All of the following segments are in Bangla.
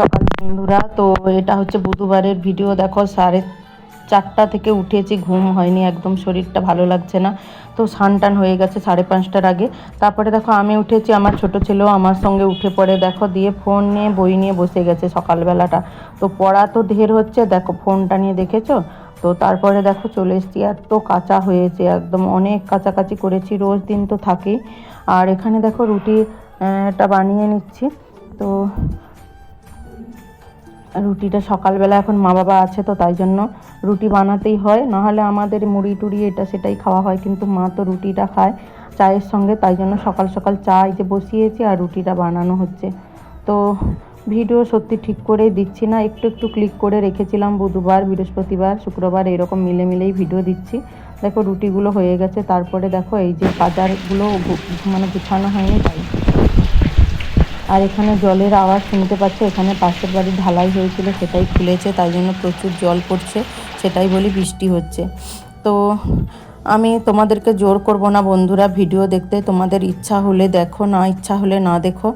সকাল বন্ধুরা, তো এটা হচ্ছে বুধবারের ভিডিও দেখো, সাড়ে চারটা থেকে উঠেছি, ঘুম হয়নি একদম, শরীরটা ভালো লাগছে না। তো টান হয়ে গেছে সাড়ে পাঁচটার আগে। তারপরে দেখো, আমি উঠেছি, আমার ছোট ছেলেও আমার সঙ্গে উঠে পড়ে। দেখো, দিয়ে ফোন নিয়ে, বই নিয়ে বসে গেছে সকালবেলাটা। তো পড়া তো ঢের হচ্ছে, দেখো ফোনটা নিয়ে দেখেছ? তো তারপরে দেখো, চলে এসেছি, এত কাঁচা হয়েছে, একদম অনেক কাছাকাছি করেছি, রোজ দিন তো থাকেই। আর এখানে দেখো রুটিটা বানিয়ে নিচ্ছি। তো রুটিটা সকালবেলা এখন মা বাবা আছে তো তাই জন্য রুটি বানাতেই হয়। নাহলে আমাদের মুড়ি টুড়ি এটা সেটাই খাওয়া হয়, কিন্তু মা তো রুটিটা খায় চায়ের সঙ্গে, তাই জন্য সকাল সকাল চা এই যে বসিয়েছি আর রুটিটা বানানো হচ্ছে। তো ভিডিও সত্যি ঠিক করেই দিচ্ছি না, একটু একটু ক্লিক করে রেখেছিলাম বুধবার, বৃহস্পতিবার, শুক্রবার, এরকম মিলে মিলেই ভিডিও দিচ্ছি। দেখো রুটিগুলো হয়ে গেছে, তারপরে দেখো এই যে বাজারগুলো মানে গুছানো হয়নি তাই। আর এখানে জলের আওয়াজ শুনতে পাচ্ছ। এখানে পাশের বাড়ির ঢালাই হয়েছিল, সেটাই খুলেছে তাই জন্য প্রচুর জল পড়ছে, সেটাই বলি বৃষ্টি হচ্ছে। তো আমি তোমাদেরকে জোর করব না বন্ধুরা, ভিডিও দেখতে। তোমাদের ইচ্ছা হলে দেখো, না ইচ্ছা হলে না দেখো।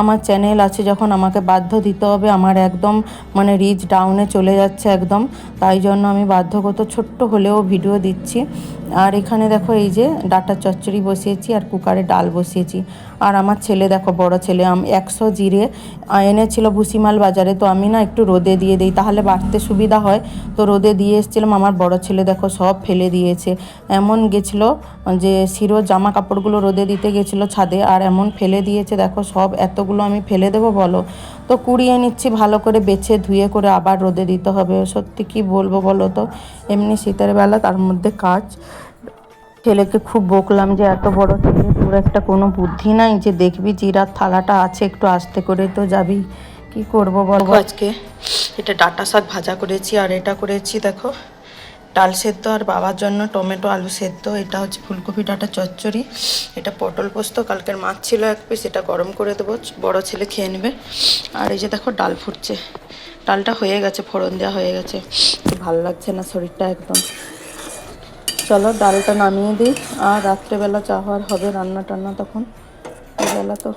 আমার চ্যানেল আছে যখন আমাকে বাধ্য দিতে হবে, আমার একদম মানে রিচ ডাউনে চলে যাচ্ছে একদম। তাই জন্য আমি বাধ্যগত, ছোট্ট হলেও ভিডিও দিচ্ছি। আর এখানে দেখো এই যে ডাটা চচ্চড়ি বসিয়েছি আর কুকারে ডাল বসিয়েছি। আর আমার ছেলে দেখো, বড় ছেলে, আম একশো জিরে এনেছিল ভুসিমাল বাজারে, তো আমি না একটু রোদে দিয়ে দিই, তাহলে বাড়তে সুবিধা হয়। তো রোদে দিয়ে এসেছিলাম, আমার বড় ছেলে দেখো সব ফেলে দিয়েছে। এমন গেছিল যে শিরো জামা কাপড়গুলো রোদে দিতে গেছিল ছাদে আর এমন ফেলে দিয়েছে, দেখো সব এতগুলো আমি ফেলে দেবো বলো? তো কুড়িয়ে নিচ্ছি ভালো করে বেছে ধুয়ে করে আবার রোদে দিতে হবে। সত্যি কি বলব বলো তো? এমনি শীতের বেলা তার মধ্যে কাজ। ছেলেকে খুব বকলাম যে এত বড় ছেলে, তোর একটা কোনো বুদ্ধি নাই যে দেখবি জিরার থালাটা আছে একটু আস্তে করে তো যাবি? কি করব বলব আজকে এটা ডাটা শাক ভাজা করেছি আর এটা করেছি, দেখো। ডাল সেদ্ধ আর বাবার জন্য টমেটো, আলু সেদ্ধ, এটা হচ্ছে ফুলকপি ডাটা চচ্চড়ি। এটা পটল পোস্ত, কালকের মাছ ছিল এক পিস এটা গরম করে দেবো, বড় ছেলে খেয়ে নেবে। আর এই যে দেখো ডাল ফুটছে। ডালটা হয়ে গেছে, ফোড়ন দেওয়া হয়ে গেছে। ভালো লাগছে না শরীরটা একদম। চলো ডালটা নামিয়ে দিই। আর রাত্রেবেলা চা হওয়ার হবে রান্না টান্না তখন বেলা তো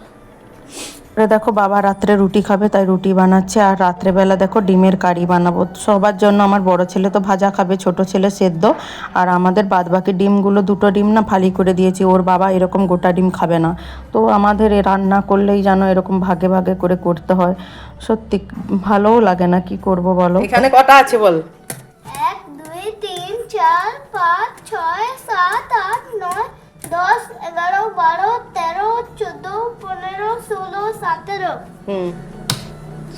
এবারে দেখো বাবা রাত্রে রুটি খাবে তাই রুটি বানাচ্ছে। আর রাত্রেবেলা দেখো ডিমের কারি বানাবো। সবার জন্য আমার বড় ছেলে তো ভাজা খাবে ছোট ছেলে সেদ্ধ। আর আমাদের বাদবাকি ডিমগুলো দুটো ডিম না ফালি করে দিয়েছি ওর বাবা এরকম গোটা ডিম খাবে না। তো আমাদের এ রান্না করলেই যেন এরকম ভাগে ভাগে করে করতে হয়। সত্যি ভালোও লাগে না কি করব বলো? এখানে কটা আছে বল? এক দুই তিন চার পাঁচ ছয় সাত আট নয় দশ এগারো বারো সতেরো। হুম।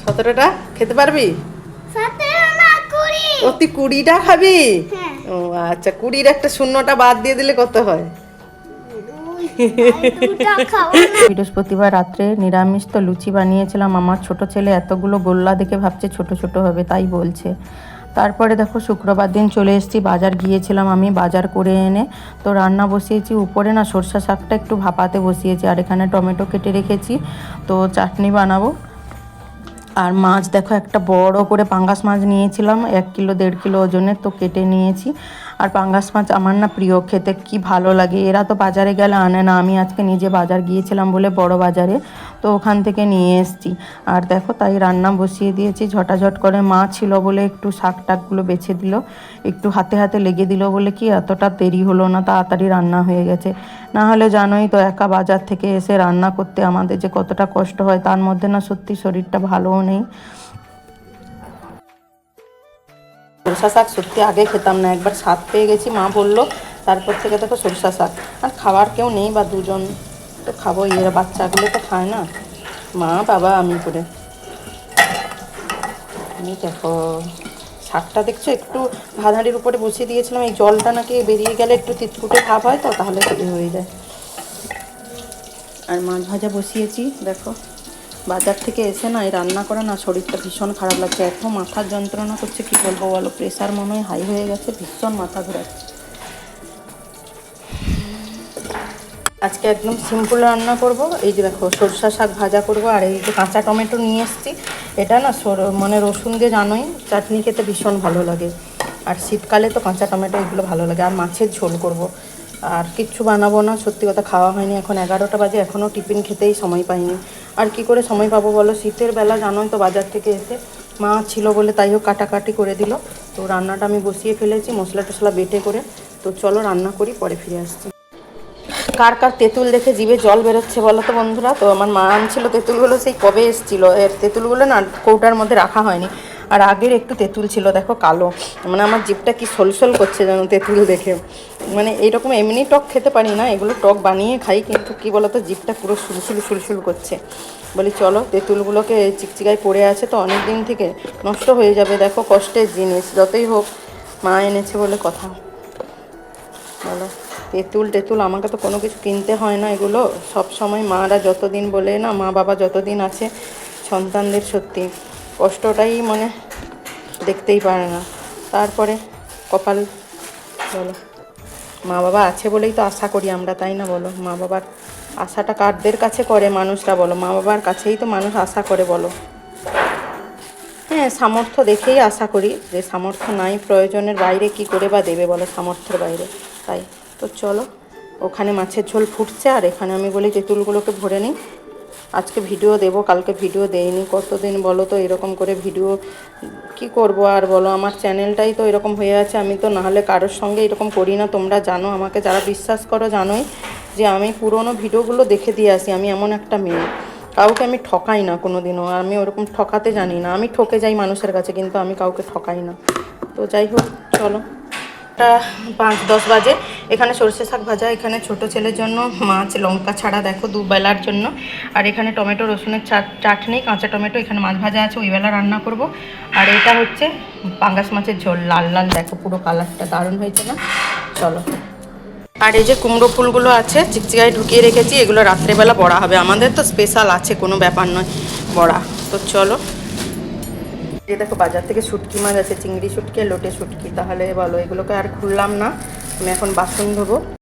সতেরোটা খেতে পারবি? ও তুই কুড়িটা খাবি? হ্যাঁ। ও আচ্ছা কুড়ির একটা শূন্যটা বাদ দিয়ে দিলে কত হয়? বৃহস্পতিবার রাত্রে নিরামিষ তো লুচি বানিয়েছিলাম। আমার ছোট ছেলে এতগুলো গোল্লা দেখে ভাবছে ছোট ছোট হবে তাই বলছে। তারপরে দেখো শুক্রবার দিন চলে এসেছি, বাজার গিয়েছিলাম আমি, বাজার করে এনে তো রান্না বসিয়েছি। উপরে না সরষা শাকটা একটু ভাপাতে বসিয়েছি আর এখানে টমেটো কেটে রেখেছি। তো চাটনি বানাবো। আর মাছ দেখো একটা বড় করে পাঙ্গাস মাছ নিয়েছিলাম, এক কিলো, দেড় কিলো ওজনের তো কেটে নিয়েছি। আর পাঙ্গাস মাছ আমার না প্রিয়, খেতে কি ভালো লাগে? এরা তো বাজারে গেলে আনে না। আমি আজকে নিজে বাজার গিয়েছিলাম বলে বড় বাজারে, তো ওখান থেকে নিয়ে এসেছি। আর দেখো, তাই রান্না বসিয়ে দিয়েছি। ঝটাঝট করে মা ছিল বলে একটু শাক টাকগুলো বেছে দিল। একটু হাতে হাতে লেগে দিল বলে কি এতটা দেরি হলো না, তাড়াতাড়ি রান্না হয়ে গেছে। না হলে জানোই তো, একা বাজার থেকে এসে রান্না করতে আমাদের যে কতটা কষ্ট হয়, তার মধ্যে না সত্যি শরীরটা ভালোও নেই। সরষা শাক সত্যি আগে খেতাম না, একবার স্বাদ পেয়ে গেছি, মা বলল, তারপর থেকে দেখো সরষা শাক। আর খাবার কেউ নেই বা দুজন তো খাব এরা বাচ্চাগুলো তো খায় না। মা, বাবা, আমি করে। আমি দেখো, শাকটা দেখছ, একটু ভাধাড়ির উপরে বসিয়ে দিয়েছিলাম, এই জলটা নাকি বেরিয়ে গেলে একটু তিতকুটে ভাব হয় তো, তাহলে হয়ে যায়। আর মাছ ভাজা বসিয়েছি, দেখো। বাজার থেকে এসে না এই রান্না করা না, শরীরটা ভীষণ খারাপ লাগছে। এত মাথার যন্ত্রণা করছে, কি বলব বলো? প্রেশার মনে হয় হাই হয়ে গেছে, ভীষণ মাথা ঘোরাচ্ছে। আজকে একদম সিম্পল রান্না করব। এই যে দেখো, সরষা শাক ভাজা করব, আর এই যে কাঁচা টমেটো নিয়ে এসেছি। এটা না মানে রসুন দিয়ে জানোই, চাটনি খেতে ভীষণ ভালো লাগে। আর শীতকালে তো কাঁচা টমেটো এগুলো ভালো লাগে। আর মাছের ঝোল করব। আর কিচ্ছু বানাবো না, সত্যি কথা খাওয়া হয়নি। এখন এগারোটা বাজে এখনও টিফিন খেতেই সময় পাইনি। আর কি করে সময় পাবো বলো? শীতের বেলা জানোই তো বাজার থেকে এসে মা ছিল বলে তাই হোক কাটাকাটি করে দিল। তো রান্নাটা আমি বসিয়ে ফেলেছি, মশলা টশলা বেটে করে। তো চলো রান্না করি, পরে ফিরে আসছি। কার কার তেঁতুল দেখে জিভে জল বেরোচ্ছে বলো তো বন্ধুরা? তো আমার মা আনছিল তেঁতুলগুলো, সেই কবে এসেছিল? তেঁতুলগুলো না কৌটার মধ্যে রাখা হয়নি। আর আগের একটু তেঁতুল ছিল, দেখো কালো। মানে আমার জিভটা কি সলসল করছে যেন তেঁতুল দেখে। মানে এইরকম এমনি টক খেতে পারি না, এগুলো টক বানিয়ে খাই, কিন্তু কি বলতো, জিভটা পুরো সুলসুল সুলসুল করছে। বলি, চলো, তেঁতুলগুলোকে চিকচিকায় পড়ে আছে তো অনেক দিন থেকে, নষ্ট হয়ে যাবে, দেখো কষ্টের জিনিস, যতই হোক, মা এনেছে বলে কথা। বলো, তেঁতুল টেতুল, আমাকে তো কোনো কিছু কিনতে হয় না এগুলো, সব সময় মারা যতদিন বলে না মা বাবা যতদিন আছে, সন্তানদের সত্যি। কষ্টটাই মনে দেখতেই পারে না। তারপরে কপাল, বলো। মা বাবা আছে বলেই তো আশা করি আমরা, তাই না বলো? মা বাবার আশাটা কারদের কাছে করে মানুষরা বলো? মা বাবার কাছেই তো মানুষ আশা করে বলো। হ্যাঁ সামর্থ্য দেখেই আশা করি যে সামর্থ্য নাই, প্রয়োজনের বাইরে কি করে বা দেবে বলো সামর্থ্যের বাইরে? তাই। তো চলো, ওখানে মাছের ঝোল ফুটছে আর এখানে আমি বলি তেঁতুলগুলোকে ভরে নিই। আজকে ভিডিও দেবো, কালকে ভিডিও দেইনি। কতদিন বলো তো, এরকম করে ভিডিও কি করব আর বলো? আমার চ্যানেলটাই তো এরকম হয়ে আছে, আমি তো নাহলে কারোর সঙ্গে এরকম করি না। তোমরা জানো, আমাকে যারা বিশ্বাস করো জানোই যে আমি পুরনো ভিডিওগুলো দেখে দিয়ে আসি, আমি এমন একটা মেয়ে। কাউকে আমি ঠকাই না কোনো দিনও আর আমি ওরকম ঠকাতে জানি না। আমি ঠকে যাই মানুষের কাছে, কিন্তু আমি কাউকে ঠকাই না। তো যাই হোক, চলো। টা পাঁচ, দশ বাজে। এখানে সর্ষে শাক ভাজা, এখানে ছোট ছেলের জন্য মাছ, লঙ্কা ছাড়া দেখো দুবেলার জন্য। আর এখানে টমেটো, রসুনের চাট চাটনি, কাঁচা টমেটো, এখানে মাছ ভাজা আছে, ওই বেলা রান্না করব। আর এটা হচ্ছে পাঙ্গাস মাছের ঝোল, লাল লাল, দেখো পুরো কালারটা দারুণ হয়েছে না? চলো। আর এই যে কুমড়ো ফুলগুলো আছে, চিকচিকায় ঢুকিয়ে রেখেছি, এগুলো রাত্রেবেলা বড়া হবে। আমাদের তো স্পেশাল আছে, কোনো ব্যাপার নয় বড়া। তো চলো। এই দেখো বাজার থেকে শুটকি মাছ আছে, চিংড়ি শুটকি লোটে শুটকি, তাহলে বলো এগুলোকে আর খুললাম না। আমি এখন বাসন ধোবো।